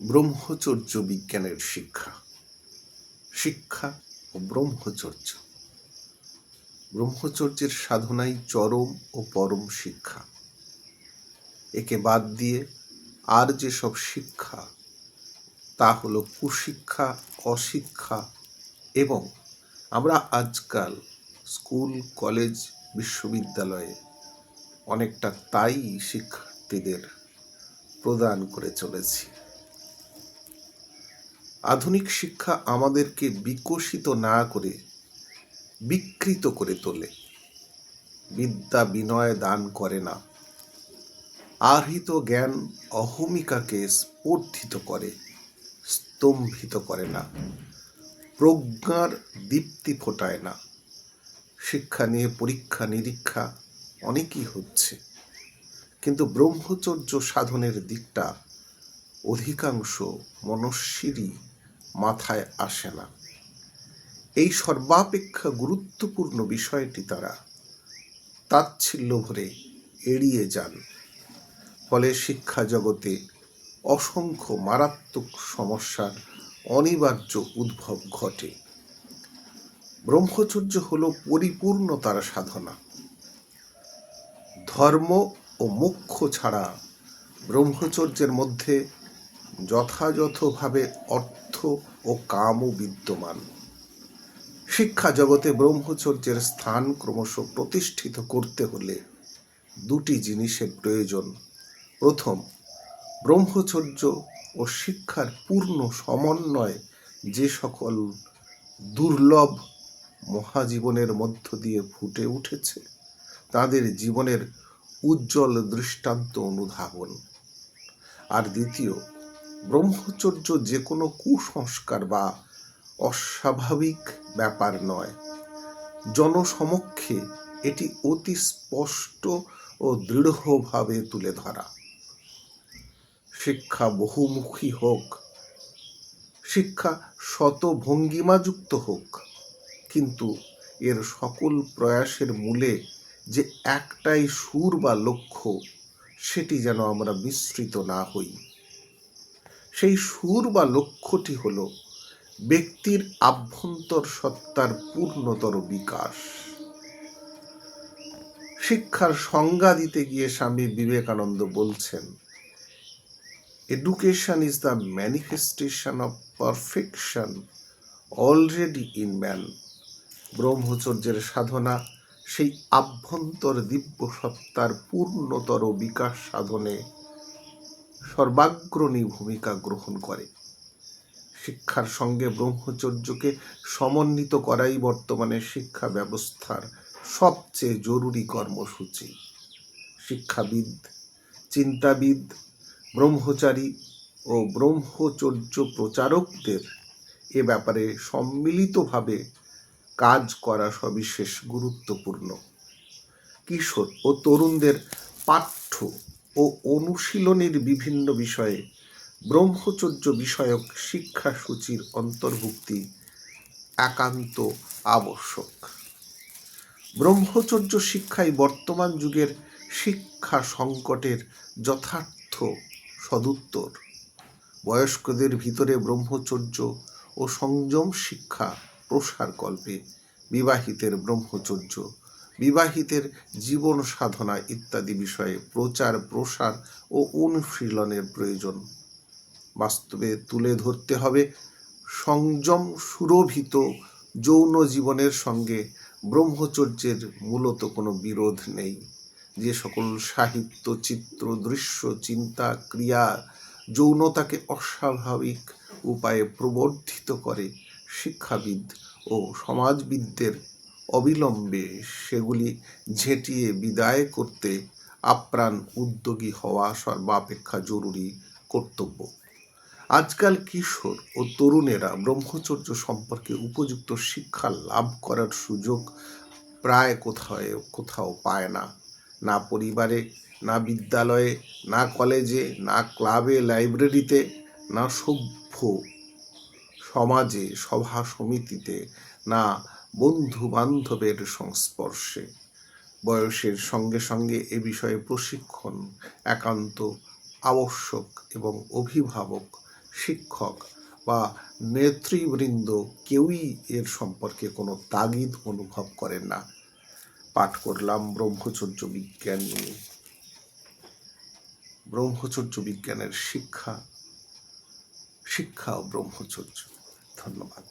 ব্রহ্মচর্য বিজ্ঞানের শিক্ষা। শিক্ষা ও ব্রহ্মচর্য। ব্রহ্মচর্যের সাধনাই চরম ও পরম শিক্ষা। একে বাদ দিয়ে আর যেসব শিক্ষা, তা হলো কুশিক্ষা, অশিক্ষা এবং আমরা আজকাল স্কুল, কলেজ, বিশ্ববিদ্যালয়ে অনেকটা তাই শিক্ষার্থীদের প্রদান করে চলেছি। আধুনিক শিক্ষা আমাদেরকে বিকশিত না করে, বিকৃত করে তোলে। বিদ্যা বিনয় দান করে না। আহৃত জ্ঞান অহমিকাকে স্পর্ধিত করে, স্তম্ভিত করে না। প্রজ্ঞার দীপ্তি ফোটায় না। শিক্ষা নিয়ে পরীক্ষা নিরীক্ষা অনেকই হচ্ছে। কিন্তু ব্রহ্মচর্য সাধনের দিকটা অধিকাংশ মনস্বীরই মাথায় আসে না। এই সর্বাপেক্ষা গুরুত্বপূর্ণ বিষয়টি তারা তাচ্ছিল্য ভরে এড়িয়ে যান। ফলে শিক্ষা জগতে অসংখ্য মারাত্মক সমস্যার অনিবার্য উদ্ভব ঘটে। ব্রহ্মচর্য হল পরিপূর্ণতার সাধনা। ধর্ম ও মোক্ষ ছাড়া ব্রহ্মচর্যের মধ্যে যথাযথভাবে অর্থ ও কামও বিদ্যমান শিক্ষা জগতে ব্রহ্মচর্যের স্থান ক্রমশ প্রতিষ্ঠিত করতে হলে দুটি জিনিসের প্রয়োজন। প্রথম, ব্রহ্মচর্য ও শিক্ষার পূর্ণ সমন্বয় যে সকল দুর্লভ মহাজীবনের মধ্য দিয়ে ফুটে উঠেছে, তাদের জীবনের উজ্জ্বল দৃষ্টান্ত অনুধাবন। আর দ্বিতীয় ব্রহ্মচর্য যে কোনো কুসংস্কার বা অস্বাভাবিক ব্যাপার নয়। জনসমক্ষে এটি অতি স্পষ্ট ও দৃঢ়ভাবে তুলে ধরা। শিক্ষা বহুমুখী হোক, শিক্ষা শত ভঙ্গিমাযুক্ত হোক, কিন্তু এর সকল প্রয়াসের মূলে যে একটাই সুর বা লক্ষ্য, সেটি যেন আমরা বিস্তৃত না হই। সেই সুর বা লক্ষ্যটি হল ব্যক্তির আভ্যন্তর সত্তার পূর্ণতর বিকাশ। শিক্ষার সংজ্ঞা দিতে গিয়ে স্বামী বিবেকানন্দ বলছেন education is the manifestation of perfection already in man ব্রহ্মচর্যের সাধনা সেই আভ্যন্তর দিব্য সত্তার পূর্ণতর বিকাশ সাধনে সর্বাগ্রণী ভূমিকা গ্রহণ করে। শিক্ষার সঙ্গে ব্রহ্মচর্যকে সমন্বিত করাই বর্তমানে শিক্ষা ব্যবস্থার সবচেয়ে জরুরি কর্মসূচি। শিক্ষাবিদ, চিন্তাবিদ, ব্রহ্মচারী ও ব্রহ্মচর্য প্রচারকদের এ ব্যাপারে সম্মিলিতভাবে কাজ করা সবিশেষ গুরুত্বপূর্ণ। কিশোর ও তরুণদের পাঠ্য ও অনুশীলনের বিভিন্ন বিষয়ে ব্রহ্মচর্য বিষয়ক শিক্ষাসূচির অন্তর্ভুক্তি একান্ত আবশ্যক। ব্রহ্মচর্য শিক্ষাই বর্তমান যুগের শিক্ষা সংকটের যথার্থ সদুত্তর। বয়স্কদের ভিতরে ব্রহ্মচর্য ও সংযম শিক্ষা প্রসার কল্পে বিবাহিতের ব্রহ্মচর্য বিবাহিতের জীবন সাধনা ইত্যাদি বিষয়ে প্রচার, প্রসার ও অনুশীলনের প্রয়োজন। বাস্তবে তুলে ধরতে হবে সংযম সুরভিত যৌন জীবনের সঙ্গে ব্রহ্মচর্যের মূলত কোনো বিরোধ নেই। যে সকল সাহিত্য, চিত্র, দৃশ্য, চিন্তা, ক্রিয়া যৌনতাকে অস্বাভাবিক উপায়ে প্রবর্ধিত করে শিক্ষাবিদ ও সমাজবিদদের অবিলম্বে সেগুলি ঝেঁটিয়ে বিদায় করতে আপ্রাণ উদ্যোগী হওয়া সর্বাপেক্ষা জরুরি কর্তব্য। আজকাল কিশোর ও তরুণেরা ব্রহ্মচর্য সম্পর্কে উপযুক্ত শিক্ষা লাভ করার সুযোগ প্রায় কোথায়, কোথাও পায় না। না পরিবারে, না বিদ্যালয়ে, না কলেজে, না ক্লাবে, লাইব্রেরিতে, না সভ্য সমাজে, সভা সমিতিতে না বন্ধু বান্ধবের সংস্পর্শে। বয়সের সঙ্গে সঙ্গে এ বিষয়ে প্রশিক্ষণ, একান্ত আবশ্যক এবং অভিভাবক, শিক্ষক বা নেতৃবৃন্দ কেউই এর সম্পর্কে কোনো তাগিদ অনুভব করেন না। পাঠ করলাম ব্রহ্মচর্য বিজ্ঞান নিয়ে। ব্রহ্মচর্য বিজ্ঞানের শিক্ষা শিক্ষা ও ব্রহ্মচর্য। ধন্যবাদ।